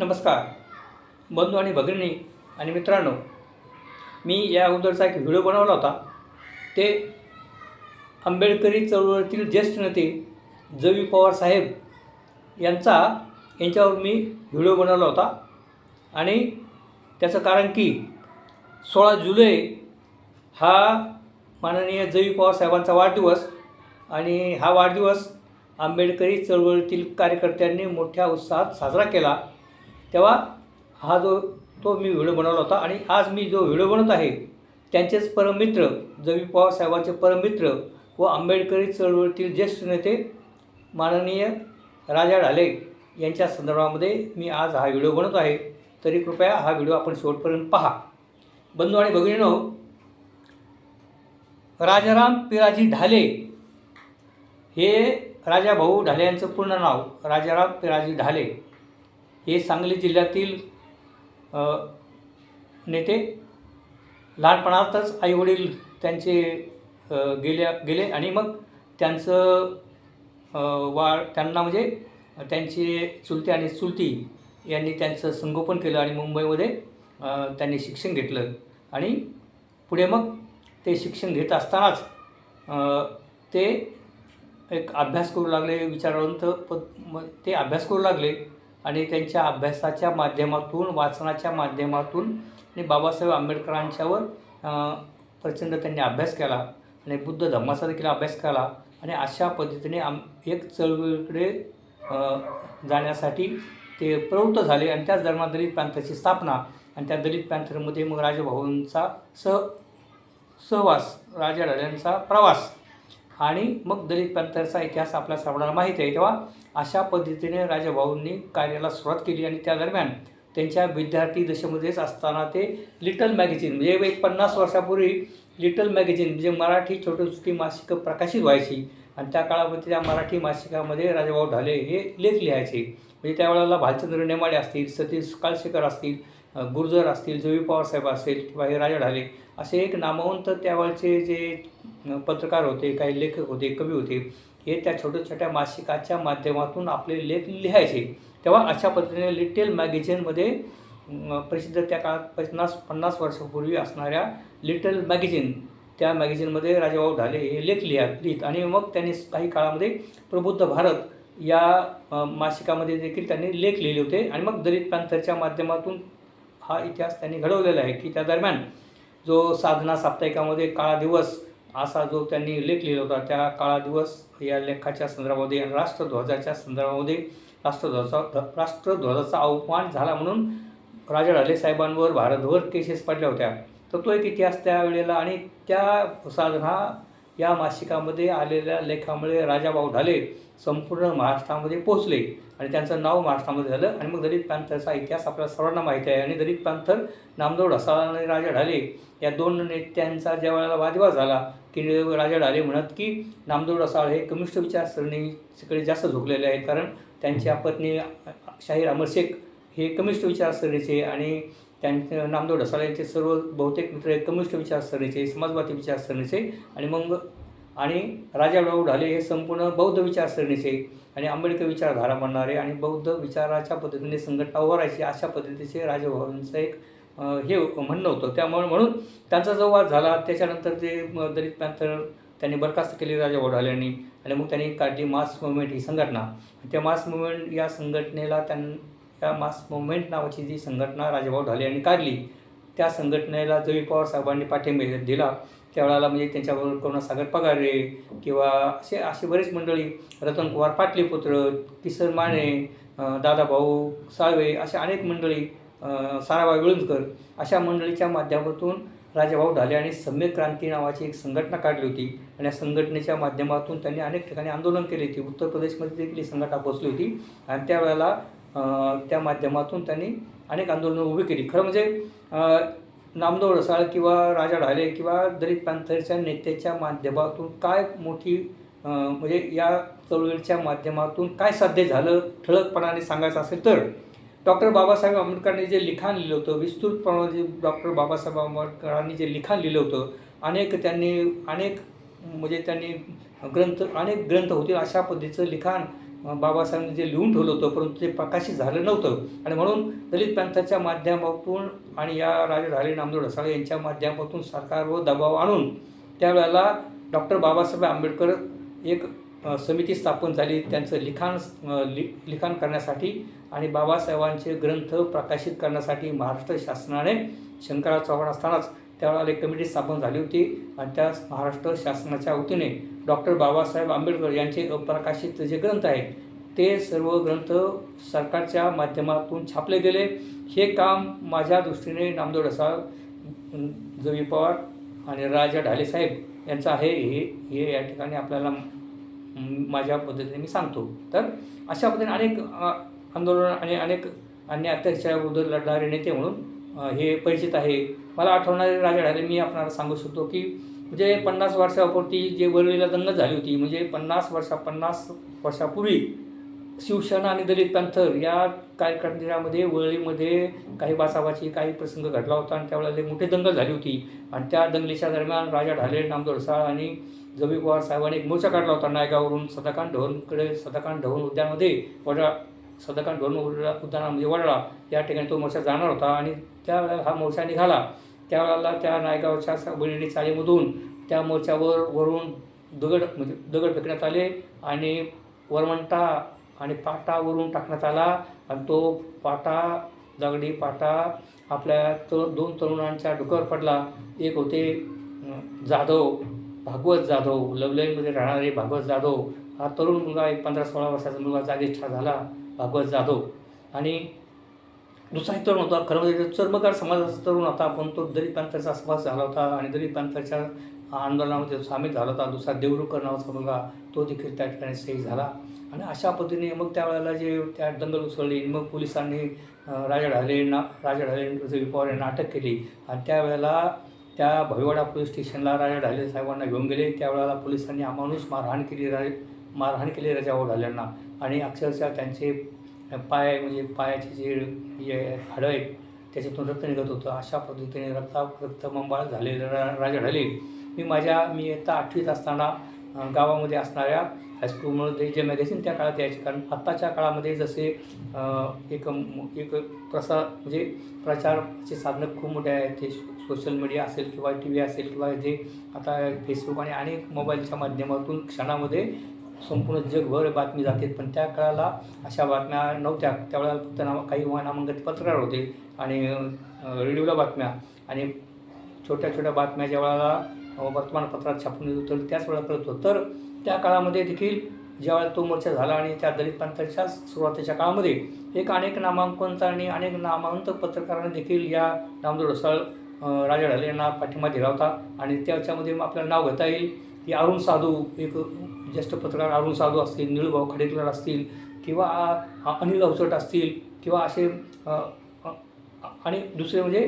नमस्कार. बंधू आणि भगिनी आणि मित्रांनो मी या अगोदरचा एक व्हिडिओ बनवला होता. ते आंबेडकरी चळवळीतील ज्येष्ठ नेते जवी पवार साहेब यांचा यांच्यावर मी व्हिडिओ बनवला होता. आणि त्याचं कारण की सोळा जुलै हा माननीय जवी पवार साहेबांचा वाढदिवस आणि हा वाढदिवस आंबेडकरी चळवळीतील कार्यकर्त्यांनी मोठ्या उत्साहात साजरा केला. तेव्हा हा जो तो मी व्हिडिओ बनवला होता आणि आज मी जो व्हिडिओ बनवत आहे त्यांचेच परममित्र जवी पवार साहेबांचे परममित्र व आंबेडकरी चळवळीतील ज्येष्ठ नेते माननीय राजा ढाले यांच्या संदर्भामध्ये मी आज हा व्हिडिओ बनवत आहे. तरी कृपया हा व्हिडिओ आपण शेवटपर्यंत पहा. बंधू आणि भगिनीनो राजाराम पिराजी ढाले हे राजा भाऊ ढाले यांचं पूर्ण नाव राजाराम पिराजी ढाले. हे सांगली जिल्ह्यातील नेते लहानपणातच आईवडील त्यांचे गेल्या गेले आणि मग त्यांचं वा त्यांना म्हणजे त्यांचे चुलते आणि चुलती यांनी त्यांचं संगोपन केलं आणि मुंबईमध्ये त्यांनी शिक्षण घेतलं. आणि पुढे मग ते शिक्षण घेत असतानाच ते एक अभ्यास करू लागले विचारवंत पद ते अभ्यास करू लागले. आणि त्यांच्या अभ्यासाच्या माध्यमातून वाचनाच्या माध्यमातून आणि बाबासाहेब आंबेडकरांच्यावर प्रचंड त्यांनी अभ्यास केला आणि बुद्ध धम्माचा देखील अभ्यास केला आणि अशा पद्धतीने आम एक चळवळीकडे जाण्यासाठी ते प्रवृत्त झाले आणि त्याच दरम्यान दलित पॅंथरची स्थापना आणि त्या दलित पॅंथरमध्ये मग राजभाऊंचा सह सहवास राजा ढाल्यांचा प्रवास आणि मग दलित पॅंथरचा इतिहास आपल्या सर्वांना माहीत आहे. तेव्हा अशा पद्धतीने राजाभाऊंनी कार्याला सुरुवात केली आणि त्या दरम्यान त्यांच्या विद्यार्थी दशेमध्येच असताना ते लिटल मॅगझिन म्हणजे एक पन्नास वर्षापूर्वी लिटल मॅगझिन म्हणजे मराठी छोटी छोटी मासिकं प्रकाशित व्हायची. आणि त्या काळामध्ये त्या मराठी मासिकामध्ये राजाभाऊ ढाले हे लेख लिहायचे. म्हणजे त्यावेळेला भालचंद्र नेमाडे असतील सतीश काळशेकर असतील गुर्जर असतील जोवी पवारसाहेब असेल असतील किंवा हे राजा ढाले असे एक नामवंत त्यावेळचे जे पत्रकार होते काही लेखक होते कवी होते हे त्या छोट्या छोट्या मासिकाच्या माध्यमातून आपले लेख लिहायचे. तेव्हा अशा पद्धतीने लिटेल मॅगझिनमध्ये प्रसिद्ध त्या काळात पन्नास पन्नास वर्षापूर्वी असणाऱ्या लिटल मॅगझिन त्या मॅगझिनमध्ये राजाभाऊ ढाले हे लेख लिहा लिहित. आणि मग त्यांनी काही काळामध्ये प्रबुद्ध भारत या मासिकामध्ये देखील त्यांनी लेख लिहिले होते. आणि मग दलित पॅन्थरच्या माध्यमातून हा इतिहास त्यांनी घडवलेला आहे की त्या दरम्यान जो साधना साप्ताहिकामध्ये काळा दिवस असा जो त्यांनी लेख लिहिला होता त्या काळा दिवस या लेखाच्या संदर्भामध्ये राष्ट्रध्वजाच्या संदर्भामध्ये राष्ट्रध्वजाचा राष्ट्रध्वजाचा अवमान झाला म्हणून राजा ढाले साहेबांवर भारतभर केसेस पडल्या होत्या. तर तो एक इतिहास त्यावेळेला आणि त्या साधना या मासिकामध्ये आलेल्या लेखामुळे राजाभाऊ ढाले संपूर्ण महाराष्ट्रामध्ये पोहोचले. आणि त्यांचं नाव महाराष्ट्रामध्ये झालं आणि मग दलित पॅंथरचा इतिहास आपल्याला सर्वांना माहिती आहे. आणि दलित पॅंथर नामदेव ढसाळ आणि राजा ढाले या दोन नेत्यांचा ज्या वेळेला वादविवाद झाला की राजा ढाले म्हणत की नामदेव ढसाळ हे कम्युनिस्ट विचारसरणीकडे जास्त झुकलेले आहेत. कारण त्यांच्या पत्नी शाहीर अमरशेख हे कम्युनिस्ट विचारसरणीचे आणि त्यांचे नामदेव ढसाळ यांचे सर्व बहुतेक मित्र हे कम्युनिस्ट विचारसरणीचे समाजवादी विचारसरणीचे आणि मग आणि राजाभाऊ ढाले हे संपूर्ण बौद्ध विचारसरणीचे. आणि आंबेडकर विचारधारा म्हणणारे आणि बौद्ध विचाराच्या पद्धतीने संघटना उभारायची अशा पद्धतीचे राजाभाऊंचं एक हे म्हणणं होतं. त्यामुळे म्हणून त्यांचा जो वाद झाला त्याच्यानंतर ते दलित पॅंथर त्यांनी बरखास्त केली राजाभाऊ ढाल्यांनी आणि मग त्यांनी काढली मास मुवमेंट ही संघटना. त्या मास मुवमेंट या संघटनेला त्यां या मास मुवमेंट नावाची जी संघटना राजाभाऊ ढाले यांनी काढली त्या संघटनेला जवी पवार साहेबांनी पाठिंबा दिला. त्यावेळेला म्हणजे त्यांच्याबरोबर करुणासागर पगारे किंवा असे असे बरेच मंडळी रतनकुमार पाटलीपुत्र किसन माने दादाभाऊ साळवे अशा अनेक मंडळी अं, साराबाई विळुंजकर अशा मंडळीच्या माध्यमातून राजाभाऊ ढाले आणि सम्यक क्रांती नावाची एक संघटना काढली होती. आणि या संघटनेच्या माध्यमातून त्यांनी अनेक ठिकाणी आंदोलन केले होते. उत्तर प्रदेशमध्ये देखील ही संघटना पोचली होती. आणि त्यावेळेला त्या माध्यमातून त्यांनी अनेक आंदोलनं उभी केली. खरं म्हणजे नामदेव रसाळ किंवा राजा ढाले किंवा दलित पॅन्थरच्या नेत्याच्या माध्यमातून काय मोठी म्हणजे या चळवळीच्या माध्यमातून काय साध्य झालं? ठळकपणाने सांगायचं असेल तर डॉक्टर बाबासाहेब आंबेडकरांनी जे लिखाण लिहिलं होतं विस्तृतपणे जे डॉक्टर बाबासाहेब आंबेडकरांनी जे लिखाण लिहिलं होतं अनेक त्यांनी अनेक म्हणजे त्यांनी ग्रंथ अनेक ग्रंथ होतील अशा पद्धतीचं लिखाण बाबासाहेबांनी जे लिहून ठेवलं होतं परंतु ते प्रकाशित झालं नव्हतं. आणि म्हणून दलित पंथाच्या माध्यमातून आणि या राजा ढाले नामदेव ढसाळे यांच्या माध्यमातून सरकारवर दबाव आणून त्यावेळेला डॉक्टर बाबासाहेब आंबेडकर एक समिती स्थापन झाली. त्यांचं लिखाण लि लिखाण करण्यासाठी आणि बाबासाहेबांचे ग्रंथ प्रकाशित करण्यासाठी महाराष्ट्र शासनाने शंकरराव चव्हाण असतानाच त्यावेळेला एक कमिटी स्थापन झाली होती. आणि त्या महाराष्ट्र शासनाच्या वतीने डॉक्टर बाबासाहेब आंबेडकर यांचे अप्रकाशित जे ग्रंथ आहेत ते सर्व ग्रंथ सरकारच्या माध्यमातून छापले गेले. हे काम माझ्या दृष्टीने नामदेव ढसाळ जवी पवार आणि राजा ढाले साहेब यांचं आहे. हे हे या ठिकाणी आपल्याला माझ्या पद्धतीने मी सांगतो. तर अशा पद्धतीने अनेक आंदोलन आणि अनेक अन्य अत्याचाराविरुद्ध लढणारे नेते म्हणून हे परिचित आहे. मला आठवणारे राजा ढाले मी आपणाला सांगू शकतो की म्हणजे पन्नास वर्षापूर्वी जे वरळीला दंगल झाली होती म्हणजे पन्नास वर्षा पन्नास वर्षापूर्वी शिवसेना आणि दलित पॅन्थर या कार्यक्रमामध्ये वरळीमध्ये काही बाचाबाची काही प्रसंग घडला होता आणि त्यावेळेला मोठे मोठी दंगल झाली होती. आणि त्या दंगलीच्या दरम्यान राजा ढाले नामदेव आणि जबी पवार साहेबांनी एक मोर्चा काढला होता नायगावरून सदाकांत ढवणकडे सदाकांत ढवण उद्यानामध्ये वडा सदाकांत ढवण उद्यानामध्ये वडळा या ठिकाणी तो मोर्चा जाणार होता आणि त्यावेळेला हा मोर्चा निघाला. त्यावेळेला त्या नायगावच्या स- चाळीमधून त्या मोर्चावर वरून दगड म्हणजे दगड फेकण्यात आले आणि वरवंटा आणि पाटावरून टाकण्यात आला. आणि तो पाटा दगडी पाटा आपल्या तर दोन तरुणांच्या डोक्यावर पडला. एक होते जाधव भागवत जाधव. लवलईमध्ये राहणारे भागवत जाधव. हा तरुण मुलगा एक पंधरा सोळा वर्षाचा मुलगा जागीच ठार झाला भागवत जाधव. आणि दुसरा एक तरुण होता खरं म्हणजे चर्मकार समाजाचा तरुण होता. पण तो दलित पॅंथरचा समाज झाला होता आणि दलित पॅंथरच्या आंदोलनामध्ये सामील झाला होता दुसरा देवरुकर नावाचा मुलगा तो देखील त्या ठिकाणी सही झाला. आणि अशा पद्धतीने मग त्यावेळेला जे त्या दंगल उसळली मग पोलिसांनी राजा ढाले ना राजा ढाले पवार यांना अटक केली. आणि त्यावेळेला त्या भविवाडा पोलीस स्टेशनला राजा ढाले साहेबांना घेऊन गेले. त्यावेळेला पोलिसांनी अमानुष मारहाण केली रा मारहाण केली राजा ढाल्यांना आणि अक्षरशः त्यांचे पाय म्हणजे पायाचे जे हे हाडं आहेत त्याच्यातून रक्त निघत होतं. अशा पद्धतीने रक्ता रक्तमंबाळ झालेलं रा राजा ढाले. मी माझ्या मी इयत्ता आठवीत असताना गावामध्ये असणाऱ्या हायस्कूलमध्ये जे मॅगझिन त्या काळात यायचे. कारण आत्ताच्या काळामध्ये जसे एक एक प्रसार म्हणजे प्रचारचे साधनं खूप मोठे आहेत. ते सोशल मीडिया असेल किंवा टी व्ही असेल किंवा जे आता फेसबुक आणि अनेक मोबाईलच्या माध्यमातून क्षणामध्ये संपूर्ण जगभर बातमी जाते. पण त्या काळाला अशा बातम्या नव्हत्या. त्यावेळेला फक्त नाम काही नामांकित पत्रकार होते आणि रेडिओला बातम्या आणि छोट्या छोट्या बातम्या ज्या वेळेला वर्तमानपत्रात छापून येत होतं त्याच वेळेला कळत होतं. तर त्या काळामध्ये देखील ज्यावेळेला तो मोर्चा झाला आणि त्या दलित पंथाच्या सुरुवातीच्या काळामध्ये एक अनेक नामांकन आणि अनेक नामांत पत्रकारांनी देखील या नामदेव ढसाळ राजा ढाले यांना पाठिंबा दिला होता. आणि त्याच्यामध्ये मग आपल्याला नाव घेता येईल. की अरुण साधू एक ज्येष्ठ पत्रकार अरुण साधू असतील निळूभाऊ खडेकर असतील किंवा अनिल अवचट असतील किंवा असे आणि दुसरे म्हणजे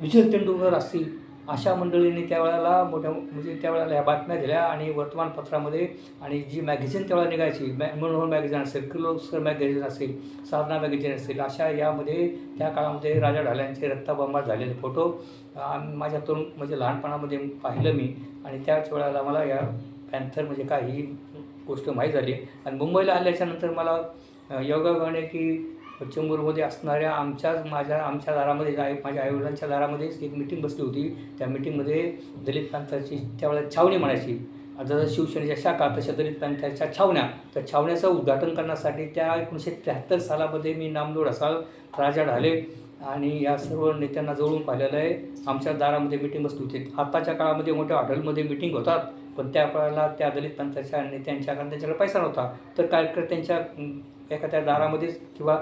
विजय तेंडुलकर असतील अशा मंडळींनी त्यावेळेला मोठ्या म्हणजे त्यावेळेला ह्या बातम्या दिल्या आणि वर्तमानपत्रामध्ये आणि जी मॅगझिन त्यावेळेला निघायची मॅ मनोहर मॅगझिन असेल किर्लोस्कर मॅगझिन असेल साधना मॅगझिन असेल अशा यामध्ये त्या काळामध्ये राजा ढाल्यांचे रक्ताबंबाळ झालेले फोटो माझ्या तरुण म्हणजे लहानपणामध्ये पाहिलं मी आणि त्याच वेळेला मला या पॅन्थर म्हणजे काय ही गोष्ट माहीत झाली. आणि मुंबईला आल्याच्यानंतर मला योगा करणे की चेंबूरमध्ये असणाऱ्या आमच्याच माझ्या आमच्या दारामध्ये आई माझ्या आईवडिलांच्या दारामध्येच एक मिटिंग बसली होती. त्या मिटिंगमध्ये दलित प्रांताची त्यावेळेला छावणी म्हणायची. जसं शिवसेनेच्या शाखा तशा दलित प्रांताच्या छावण्या. तर छावण्याचं उद्घाटन करण्यासाठी त्या एकोणीसशे त्र्याहत्तर सालामध्ये मी नामदोड असाल राजा ढाले. आणि या सर्व नेत्यांना जवळून पाहिलेलं आहे. आमच्या दारामध्ये मिटिंग बसली होती. आत्ताच्या काळामध्ये मोठ्या हॉटेलमध्ये मिटिंग होतात. पण त्या वेळेला त्या दलित पंथाच्या नेत्यांच्या कारण त्यांच्याकडे पैसा नव्हता. तर कार्यकर्त्यांच्या एखाद्या दारामध्येच किंवा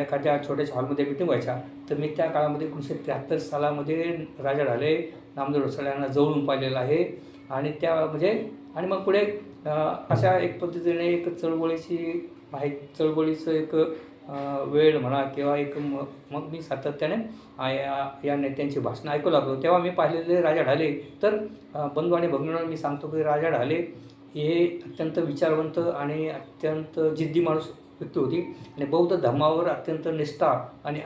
एखाद्या छोट्याशा हॉलमध्ये मिटिंग व्हायच्या. तर मी त्या काळामध्ये एकोणीसशे त्र्याहत्तर सालामध्ये राजा ढाले नामदेव ढसाळ यांना जवळून पाहिलेलं आहे. आणि त्या म्हणजे आणि मग पुढे अशा एक पद्धतीने एक चळवळीची माहीत चळवळीचं एक वेळ म्हणा किंवा एक म मग मी सातत्याने या नेत्यांची भाषणं ऐकू लागलो. तेव्हा मी पाहिलेले राजा ढाले तर बंधू आणि भगिनींना मी सांगतो की राजा ढाले हे अत्यंत विचारवंत आणि अत्यंत जिद्दी माणूस व्यक्ती होती. आणि बौद्ध धर्मावर अत्यंत निष्ठा आणि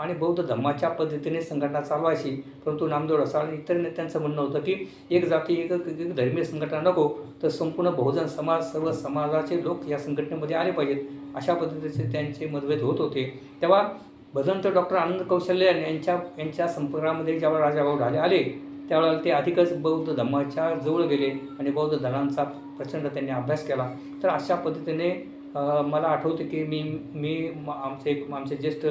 आणि बौद्ध धर्माच्या पद्धतीने संघटना चालवायची परंतु नामदेव असा आणि इतर नेत्यांचं म्हणणं होतं की एक जाती एक एक धर्मीय संघटना नको तर संपूर्ण बहुजन समाज सर्व समाजाचे लोक या संघटनेमध्ये आले पाहिजेत. अशा पद्धतीचे त्यांचे मतभेद होत होते. तेव्हा भदंत डॉक्टर आनंद कौशल्य यांच्या यांच्या संपर्कामध्ये ज्यावेळेला राजाभाऊ ढाले आले त्यावेळेला ते अधिकच बौद्ध धर्माच्या जवळ गेले आणि बौद्ध धर्मांचा प्रचंड त्यांनी अभ्यास केला. तर अशा पद्धतीने मला आठवते की मी मी आमचे एक आमचे ज्येष्ठ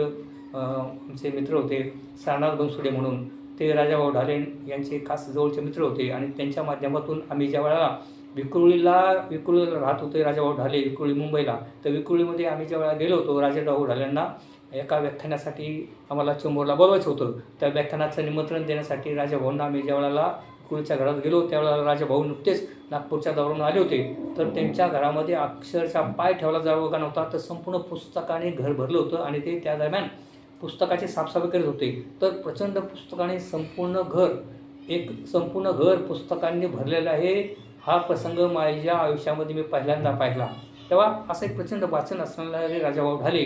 आमचे मित्र होते सारनाथ बनसुडे म्हणून. ते राजाभाऊ ढाले यांचे खास जवळचे मित्र होते आणि त्यांच्या माध्यमातून आम्ही ज्या वेळेला विक्रोळीला विक्रोळीला राहत होते राजाभाऊ ढाले विक्रोळी मुंबईला तर विक्रोळीमध्ये आम्ही ज्या वेळेला गेलो होतो राजाभाऊ ढाल्यांना एका व्याख्यानासाठी आम्हाला चेंबूरला बोलवायचं होतं. त्या व्याख्यानाचं निमंत्रण देण्यासाठी राजाभाऊंना आम्ही ज्या वेळेला विक्रोळीच्या घरात गेलो त्यावेळेला राजाभाऊ नुकतेच नागपूरच्या दौऱ्यावरून आले होते. तर त्यांच्या घरामध्ये अक्षरशः पाय ठेवला जावं का नव्हता तर संपूर्ण पुस्तकाने घर भरलं होतं आणि ते त्या दरम्यान पुस्तकाची साफसफाई करत होते. तर प्रचंड पुस्तकाने संपूर्ण घर एक संपूर्ण घर पुस्तकांनी भरलेलं आहे. हा प्रसंग माझ्या आयुष्यामध्ये मी पहिल्यांदा पाहिला. तेव्हा असं एक प्रचंड वाचन असणारे राजाभाऊ ढाले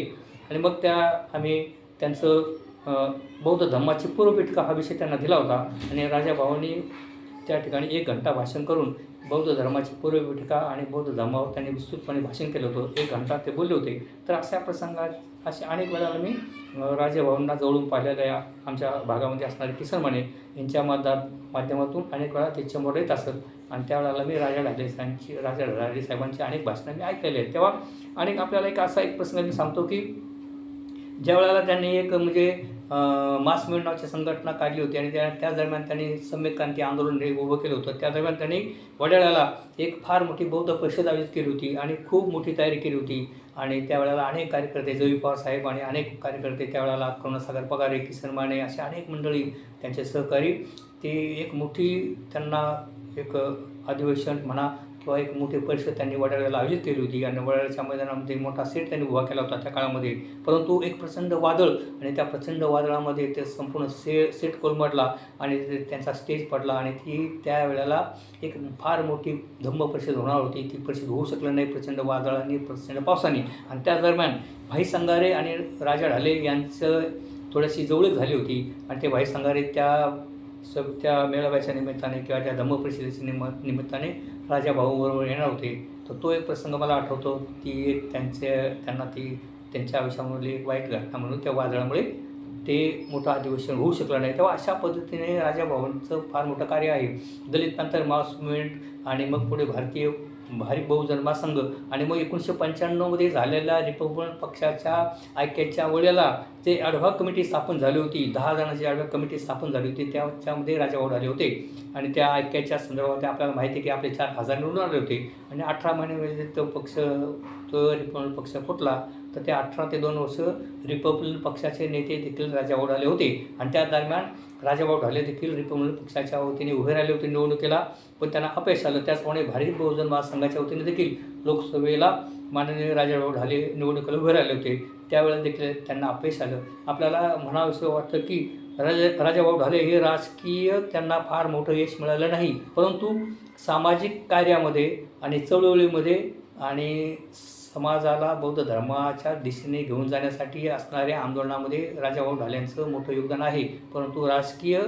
आणि मग त्या आम्ही त्यांचं बौद्ध धम्माची पूर्वपीठिका हा विषय त्यांना दिला होता आणि राजाभाऊंनी त्या ठिकाणी एक घंटा भाषण करून बौद्ध धर्माची पूर्वपीठिका आणि बौद्ध धर्मावर त्यांनी विस्तृतपणे भाषण केलं होतं. एक घंटा ते बोलले होते. तर अशा प्रसंगात असे अनेक वेळा मी अ, जवळून पाहिलेल्या या आमच्या भागामध्ये असणारे किसन माने यांच्या माध्यमात माध्यमातून अनेक वेळा ते येत असत. आणि त्यावेळेला मी राजा ढाले साहेबांची राजा ढाले साहेबांची अनेक भाषणं मी ऐकलेली आहेत. तेव्हा अनेक आपल्याला एक असा एक प्रसंग मी सांगतो की ज्या वेळेला त्यांनी एक म्हणजे अं, मास नावाची संघटना काढली होती आणि त्या त्या दरम्यान त्यांनी सम्यक क्रांती आंदोलन हे उभं केलं होतं. त्या दरम्यान त्यांनी वडाळ्याला एक फार मोठी बौद्ध परिषद आयोजित केली होती आणि खूप मोठी तयारी केली होती. आणि त्यावेळेला अनेक कार्यकर्ते जवी पवार साहेब आणि अनेक कार्यकर्ते त्यावेळेला करुणासागर पगारे किसन माने असे अनेक मंडळी त्यांचे सहकारी. ते एक मोठी त्यांना एक अधिवेशन म्हणा किंवा एक मोठी परिषद त्यांनी वडाळ्याला आयोजित केली होती. आणि वडाळ्याच्या मैदानामध्ये मोठा सेट त्यांनी उभा केला होता त्या काळामध्ये. परंतु एक प्रचंड वादळ आणि त्या प्रचंड वादळामध्ये ते संपूर्ण से सेट कोलमडला आणि त्यांचा स्टेज पडला आणि ती त्यावेळेला एक फार मोठी धम्म परिषद होणार होती. ती परिषद होऊ शकलं नाही प्रचंड वादळाने प्रचंड पावसाने. आणि त्या दरम्यान भाई संगारे आणि राजा ढाले यांचं थोडीशी जवळीक झाली होती. आणि ते भाई संगारे त्या सब त्या मेळाव्याच्या निमित्ताने किंवा त्या धम्म परिषदेच्या निम निमित्ताने राजा भाऊबरोबर येणार होते. तर तो एक प्रसंग मला आठवतो की एक त्यांचे त्यांना ती त्यांच्या आयुष्यामधली एक वाईट घटना म्हणून त्या वादळामुळे ते मोठं अधिवेशन होऊ शकलं नाही. तेव्हा अशा पद्धतीने राजाभाऊंचं फार मोठं कार्य आहे. दलित नंतर मास मुवमेंट आणि मग पुढे भारतीय भारी बहुजन महासंघ. आणि मग एकोणीसशे पंच्याण्णवमध्ये झालेल्या रिपब्लिकन पक्षाच्या ऐक्याच्या वेळेला ते ॲडव्हॉक कमिटी स्थापन झाली होती. दहा जणांची ॲडव्हॉक कमिटी स्थापन झाली होती. त्याच्यामध्ये राजाभाऊ आले होते. आणि त्या ऐक्याच्या संदर्भात आपल्याला माहिती आहे की आपले चार हजार निवडून आले होते. आणि अठरा महिन्यामध्ये तो पक्ष रिपब्लिकन पक्ष फुटला तर ते अठरा ते दोन वर्ष रिपब्लिकन पक्षाचे नेते देखील राजाभाऊ ढाले होते. आणि त्या दरम्यान राजाभाऊ ढाले देखील रिपब्लिकन पक्षाच्या वतीने उभे राहिले होते निवडणुकीला पण त्यांना अपयश आलं. त्याचप्रमाणे भारतीय बहुजन महासंघाच्या वतीने देखील लोकसभेला माननीय राजाभाऊ ढाले निवडणुकीला उभे राहिले होते. त्यावेळेला देखील त्यांना अपयश आलं. आपल्याला म्हणावंसं वाटतं की राजा राजाभाऊ ढाले हे राजकीय त्यांना फार मोठं यश मिळालं नाही. परंतु सामाजिक कार्यामध्ये आणि चळवळीमध्ये आणि समाजाला बौद्ध धर्माच्या दिशेने घेऊन जाण्यासाठी असणाऱ्या आंदोलनामध्ये राजाभाऊ ढाले यांचं मोठं योगदान आहे. परंतु राजकीय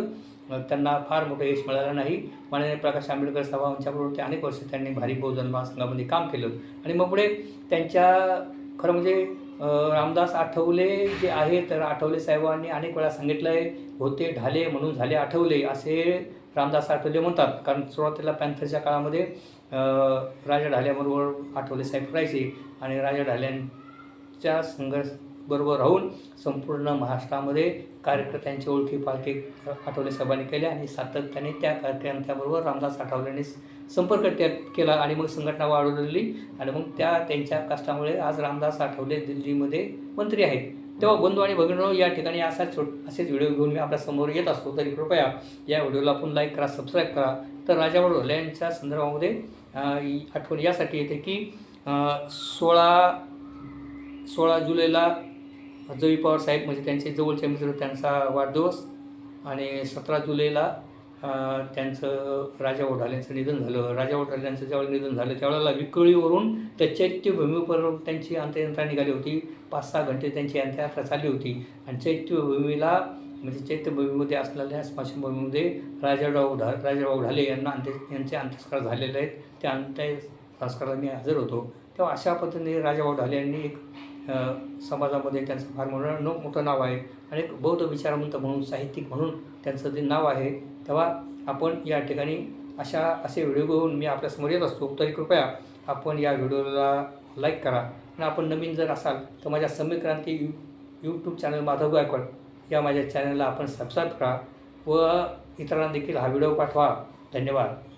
त्यांना फार मोठं यश मिळालं नाही. माननीय प्रकाश आंबेडकर सभा यांच्याबरोबर ते अनेक वर्ष त्यांनी भारी बहुजन महासंघामध्ये काम केलं. आणि मग पुढे त्यांच्या खरं म्हणजे रामदास आठवले जे आहे तर आठवले साहेबांनी अनेक वेळा सांगितलं आहे होते ढाले म्हणून झाले आठवले असे रामदास आठवले म्हणतात. कारण सुरुवातीला पॅन्थरच्या काळामध्ये राजा ढाल्याबरोबर आठवले साहेब राहायचे आणि राजा ढाल्यांच्या संघर्ष बरोबर राहून संपूर्ण महाराष्ट्रामध्ये कार्यकर्त्यांची ओळखी पालखी आठवले साहेबांनी केल्या आणि सातत्याने त्या कार्यकर्त्यांबरोबर रामदास आठवलेंनी संपर्क त्या केला आणि मग संघटना वाढवलेली आणि मग त्या त्यांच्या कष्टामुळे आज रामदास आठवले दिल्लीमध्ये मंत्री आहेत. तेव्हा बंधू आणि भगिनी या ठिकाणी असा छोट असेच व्हिडिओ घेऊन मी आपल्यासमोर येत असतो. तरी कृपया या व्हिडिओला आपण लाईक करा सबस्क्राईब करा. तर राजा ढोले यांच्या संदर्भामध्ये आठवण यासाठी येते की सोळा सोळा जुलैला जवी पवार साहेब म्हणजे त्यांचे जवळचे मित्र त्यांचा वाढदिवस आणि सतरा जुलैला त्यांचं राजा ओढाल्यांचं निधन झालं. राजा ओढाल्यांचं ज्यावेळेला निधन झालं त्यावेळेला विक्रोळीवरून त्या चैत्यभूमीवर त्यांची अंत्ययात्रा निघाली होती. पाच सहा घंटे त्यांची अंत्ययात्रा चालली होती. आणि चैत्यभूमीला म्हणजे चैत्यभूमीमध्ये असलेल्या स्मशानभूमीमध्ये राजाराव ढा राजाराव ढाले यांना अंत्य यांचे अंत्यस्कार झालेले आहेत. त्या अंत्यसंस्काराला मी हजर होतो. तेव्हा अशा पद्धतीने राजाभाऊ ढाले यांनी एक समाजामध्ये त्यांचं फार मोठं न- मोठं नाव आहे आणि एक बौद्ध विचारवंत म्हणून साहित्यिक म्हणून त्यांचं जे नाव आहे तेव्हा आपण या ठिकाणी अशा असे व्हिडिओ घेऊन मी आपल्यासमोर येत असतो. तरी कृपया आपण या व्हिडिओला लाईक करा. आणि आपण नवीन जर असाल तर माझ्या समीक्रांती you YouTube channel Madhav Gaikwad या माझ्या चॅनलला आपण सबस्क्राईब करा व इतरांना देखील हा व्हिडिओ पाठवा. धन्यवाद.